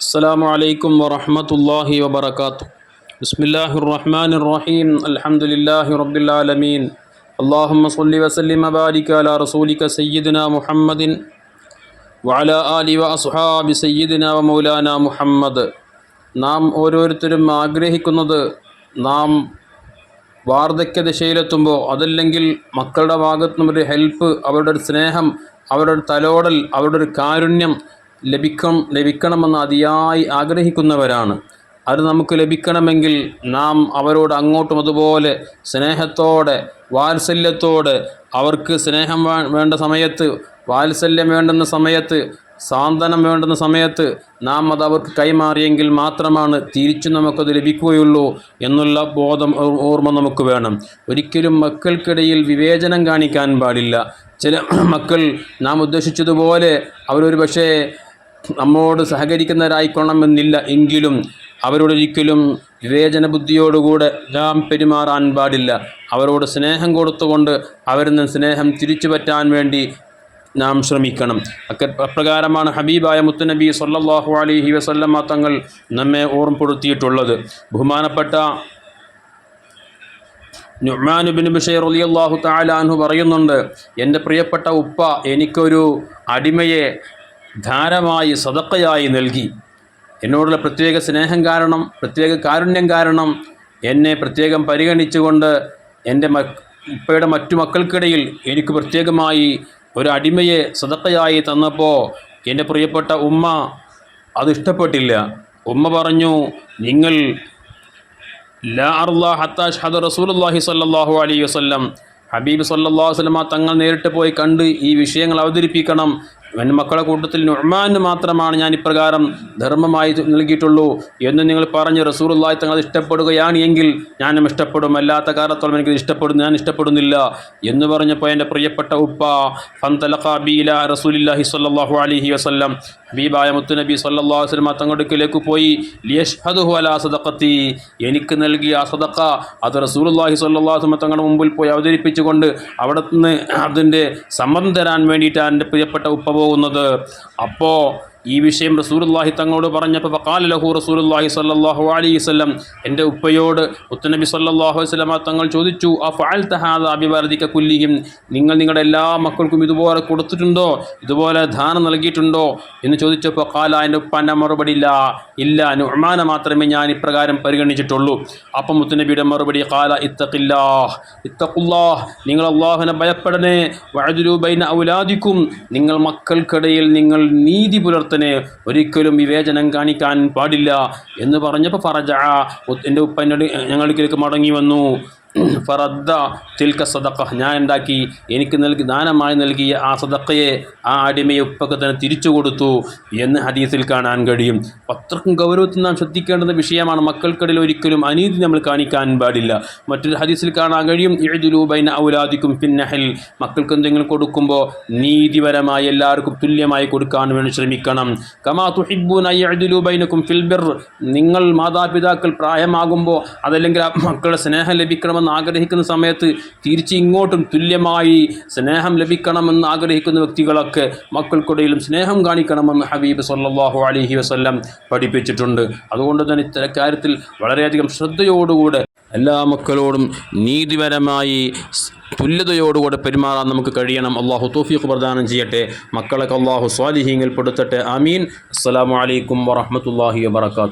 السلام عليكم ورحمة الله وبركاته بسم الله الرحمن الرحيم الحمد لله رب العالمين اللهم صل وسلم وبارك على رسولك سيدنا محمد وعلى آله وأصحاب سيدنا ومولانا മുഹമ്മദ് നാം ഓരോരുത്തരും ആഗ്രഹിക്കുന്നത് നാം വാർദ്ധക്യ ദിശയിലെത്തുമ്പോൾ അതല്ലെങ്കിൽ മക്കളുടെ ഭാഗത്തു നിന്നും ഒരു ഹെൽപ്പ് അവരുടെ ഒരു സ്നേഹം അവരുടെ ഒരു തലോടൽ അവരുടെ ഒരു കാരുണ്യം ലഭിക്കണം ലഭിക്കണമെന്ന് അതിയായി ആഗ്രഹിക്കുന്നവരാണ്. അത് നമുക്ക് ലഭിക്കണമെങ്കിൽ നാം അവരോട് അങ്ങോട്ടും അതുപോലെ സ്നേഹത്തോടെ വാത്സല്യത്തോടെ അവർക്ക് സ്നേഹം വേണ്ട സമയത്ത് വാത്സല്യം വേണ്ടുന്ന സമയത്ത് സാന്ത്വനം വേണ്ടുന്ന സമയത്ത് നാം അത് അവർക്ക് കൈമാറിയെങ്കിൽ മാത്രമാണ് തിരിച്ചു നമുക്കത് ലഭിക്കുകയുള്ളൂ എന്നുള്ള ബോധം ഓർമ്മ നമുക്ക് വേണം. ഒരിക്കലും മക്കൾക്കിടയിൽ വിവേചനം കാണിക്കാൻ പാടില്ല. ചില മക്കൾ നാം ഉദ്ദേശിച്ചതുപോലെ അവരൊരു പക്ഷേ നമ്മോട് സഹകരിക്കുന്നവരായിക്കൊള്ളണമെന്നില്ല എങ്കിലും അവരോടൊരിക്കലും വിവേചന ബുദ്ധിയോടുകൂടെ നാം പെരുമാറാൻ പാടില്ല. അവരോട് സ്നേഹം കൊടുത്തുകൊണ്ട് അവരിൽ നിന്ന് സ്നേഹം തിരിച്ചു പറ്റാൻ വേണ്ടി നാം ശ്രമിക്കണം. അപ്രകാരമാണ് ഹബീബായ മുത്തുനബി സല്ലല്ലാഹു അലൈഹി വസല്ലമ്മ തങ്ങൾ നമ്മെ ഓർമ്മപ്പെടുത്തിയിട്ടുള്ളത്. ബഹുമാനപ്പെട്ട നുഹ്മാനുബിൻ ബിൻ ബഷീർ റളിയല്ലാഹു തആല അൻഹു പറയുന്നുണ്ട് എന്റെ പ്രിയപ്പെട്ട ഉപ്പ എനിക്കൊരു അടിമയെ ധാരമായി സതക്കയായി നൽകി. എന്നോടുള്ള പ്രത്യേക സ്നേഹം കാരണം പ്രത്യേക കാരുണ്യം കാരണം എന്നെ പ്രത്യേകം പരിഗണിച്ചുകൊണ്ട് എന്റെ മക് ഉപ്പയുടെ മറ്റു മക്കൾക്കിടയിൽ എനിക്ക് പ്രത്യേകമായി ഒരു അടിമയെ സതക്കയായി തന്നപ്പോൾ എന്റെ പ്രിയപ്പെട്ട ഉമ്മ അത് ഇഷ്ടപ്പെട്ടില്ല. ഉമ്മ പറഞ്ഞു നിങ്ങൾ ലാ അർലാ ഹത്താ ഷഹദ റസൂലുള്ളാഹി സ്വല്ലല്ലാഹു അലൈഹി വസല്ലം ഹബീബ് സല്ലാ വസ്ലമ തങ്ങൾ നേരിട്ട് പോയി കണ്ട് ഈ വിഷയങ്ങൾ അവതരിപ്പിക്കണം എന്റെ മക്കളുടെ കൂട്ടത്തിൽ നുഹ്മാന് മാത്രമാണ് ഞാൻ ഇപ്രകാരം ധർമ്മമായി നൽകിയിട്ടുള്ളൂ എന്ന് നിങ്ങൾ പറഞ്ഞ് റസൂലുള്ളാഹി തങ്ങൾ ഇഷ്ടപ്പെടുകയാണ് എങ്കിൽ ഞാനും ഇഷ്ടപ്പെടും. അല്ലാത്ത കാലത്തോളം എനിക്ക് ഇഷ്ടപ്പെടുന്നു ഞാൻ ഇഷ്ടപ്പെടുന്നില്ല എന്ന് പറഞ്ഞപ്പോൾ എന്റെ പ്രിയപ്പെട്ട ഉപ്പ ഫന്തലഖ ബീല റസൂലില്ലാഹി സ്വല്ലല്ലാഹു അലൈഹി വസല്ലം ഹബീബായ മുത്തുനബി സല്ലാ വസല്ലം തങ്ങടുക്കിലേക്ക് പോയി ലിയഷ്ഹദുഹു അലാ സദഖത്തി എനിക്ക് നൽകിയ ആ സദഖ അത് സ്വല്ലല്ലാഹു അലൈഹി തങ്ങളുടെ മുമ്പിൽ പോയി അവതരിപ്പിച്ചുകൊണ്ട് അവിടെ നിന്ന് അതിന്റെ സമ്മതം തരാൻ വേണ്ടിയിട്ടാണ് എന്റെ പ്രിയപ്പെട്ട ഉപ്പ പോകുന്നത്. അപ്പോൾ ഈ വിഷയം റസൂലുള്ളാഹി തങ്ങളോട് പറഞ്ഞപ്പോൾ ഫഖാല ലഹു റസൂലുള്ളാഹി സ്വല്ലല്ലാഹു അലൈഹി വസല്ലം എന്റെ ഉപ്പയോട് ഉത്തനബി സല്ലാഹു അലൈഹി വസല്ലമ തങ്ങൾ ചോദിച്ചു ആ ഫാൽ ഹാദാ ബിവലദിക കുല്ലിയും നിങ്ങൾ നിങ്ങളുടെ എല്ലാ മക്കൾക്കും ഇതുപോലെ കൊടുത്തിട്ടുണ്ടോ? ഇതുപോലെ ദാനം നൽകിയിട്ടുണ്ടോ? എന്ന് ചോദിച്ചപ്പോൾ കാല എന്റെ ഉപ്പാന്റെ മറുപടി ഇല്ല. ഇല്ല നുഹ്മാനെ മാത്രമേ ഞാൻ ഇപ്രകാരം പരിഗണിച്ചിട്ടുള്ളൂ. അപ്പം മുത്തനബിയുടെ മറുപടി കാല ഇത്തഖില്ലാഹ് ഇത്തഖുല്ലാഹ് നിങ്ങൾ അള്ളാഹുവിനെ ഭയപ്പെടണേ. വഅദുലു ബൈന ഔലാദിക്കും നിങ്ങൾ മക്കൾക്കിടയിൽ നിങ്ങൾ നീതി പുലർത്തണേ ഒരിക്കലും വിവേചനം കാണിക്കാൻ പാടില്ല എന്ന് പറഞ്ഞപ്പോൾ ഫറജ എന്റെ ഉപ്പ എന്നോട് മടങ്ങി വന്നു. ഫറദ്ദ തിൽക്ക സദക്ക ഞാൻ ഉണ്ടാക്കി എനിക്ക് നൽകി ദാനമായി നൽകിയ ആ സദക്കയെ ആ അടിമയെ ഉപ്പക്ക് തന്നെ തിരിച്ചു കൊടുത്തു എന്ന് ഹദീസിൽ കാണാൻ കഴിയും. അത്രക്കും ഗൗരവത്തിൽ നാം ശ്രദ്ധിക്കേണ്ടുന്ന വിഷയമാണ് മക്കൾക്കിടയിൽ ഒരിക്കലും അനീതി നമ്മൾ കാണിക്കാൻ പാടില്ല. മറ്റൊരു ഹദീസിൽ കാണാൻ കഴിയും എഴുതുലൂബൈന ഔലാദിക്കും പിന്നഹൽ മക്കൾക്ക് എന്തെങ്കിലും കൊടുക്കുമ്പോൾ നീതിപരമായി എല്ലാവർക്കും തുല്യമായി കൊടുക്കാൻ വേണ്ടി ശ്രമിക്കണം. കമാ തുഹിബൂൻ അയ്യഴുലുബൈനക്കും ഫിൽബിർ നിങ്ങൾ മാതാപിതാക്കൾ പ്രായമാകുമ്പോൾ അതല്ലെങ്കിൽ മക്കളുടെ സ്നേഹം ലഭിക്കണമെന്ന് ആഗ്രഹിക്കുന്ന സമയത്ത് തിരിച്ച് ഇങ്ങോട്ടും തുല്യമായി സ്നേഹം ലഭിക്കണമെന്ന് ആഗ്രഹിക്കുന്ന വ്യക്തികളൊക്കെ മക്കൾക്കിടയിലും സ്നേഹം കാണിക്കണമെന്ന് ഹബീബ് സല്ലാഹു അലഹി വസല്ലം പഠിപ്പിച്ചിട്ടുണ്ട്. അതുകൊണ്ട് തന്നെ ഇത്തരം കാര്യത്തിൽ വളരെയധികം ശ്രദ്ധയോടുകൂടെ എല്ലാ മക്കളോടും നീതിപരമായി തുല്യതയോടുകൂടെ പെരുമാറാൻ നമുക്ക് കഴിയണം. അള്ളാഹു തോഫീഖ് പ്രദാനം ചെയ്യട്ടെ. മക്കളൊക്കെ അള്ളാഹു സ്വാലിഹീങ്ങൾ പെടുത്തട്ടെ. അസ്സലാമു അലൈക്കും വറഹ്മത്തുള്ളാഹി വബറകാതുഹു.